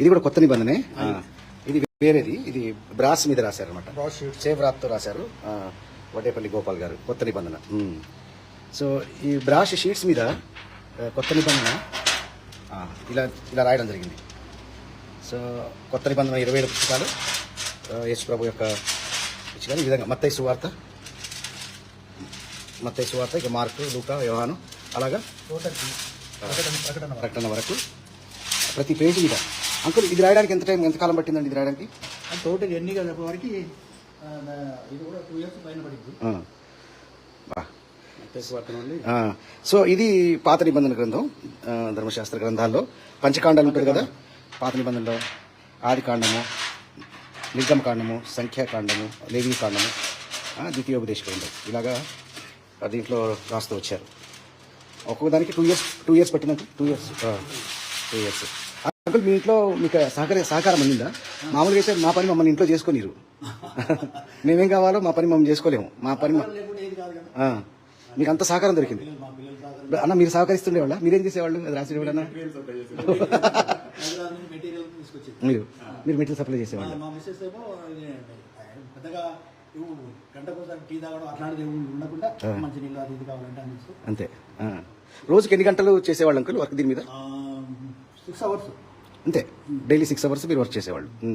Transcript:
ఇది కూడా కొత్త నిబంధనే. ఇది వేరేది. ఇది బ్రాస్ మీద రాశారు అనమాట sheet. సేవ్రాత్తో రాశారు. వడ్డేపల్లి గోపాల్ గారు. కొత్త నిబంధన. సో ఈ బ్రాష్ షీట్స్ మీద కొత్త నిబంధన. ఇలా ఇలా రాయడం జరిగింది. సో కొత్త నిబంధన ఇరవై ఏడు పుస్తకాలు. యేసు ప్రభు యొక్క పుస్తకాలు. ఈ విధంగా మత్తయి సువార్త. మత్తయి సువార్త ఇక మార్కు లూకా యోహాను. అలాగా ప్రకటన వరకు. ప్రతి పేజీ మీద. అంకుల్ ఇది రాయడానికి ఎంత టైం ఎంత కాలం పట్టిందండి ఇది రాయడానికి? టోటల్ ఎన్ని వరకు ఇది కూడా టూ ఇయర్స్ పైన పడింది. సో ఇది పాత నిబంధన గ్రంథం ధర్మశాస్త్ర గ్రంథాల్లో. పంచకాండాలు ఉంటుంది కదా పాత నిబంధనలో ఆది కాండము నిర్గమ కాండము సంఖ్యాకాండము లేవీ కాండము ఆ, ద్వితీయోపదేశ గ్రంథం ఇలాగా దీంట్లో రాస్తూ వచ్చారు. ఒక్కొక్క దానికి two years two years పట్టిందంటే two years two years uncle మీ ఇంట్లో మీకు సహకార సహకారం అందిందా? మామూలుగా అయితే మా పని మమ్మల్ని ఇంట్లో చేసుకోనిరు. మేమేం కావాలో మా పని మమ్మల్ని చేసుకోలేము. మా పని మీకు అంత సహకారం దొరికింది. అన్న మీరు సహకరిస్తుండేవాళ్ళ? మీరేం చేసేవాళ్ళు? అది రాసి అన్న మీరు. మీరు మెటీరియల్ సప్లై చేసేవాళ్ళు. అంతే. రోజుకి ఎన్ని గంటలు చేసేవాళ్ళు అంకుల్ వర్క్ దీని మీద? Six hours. అంతే. డైలీ సిక్స్ అవర్స్ మీరు వర్క్ చేసేవాళ్ళు.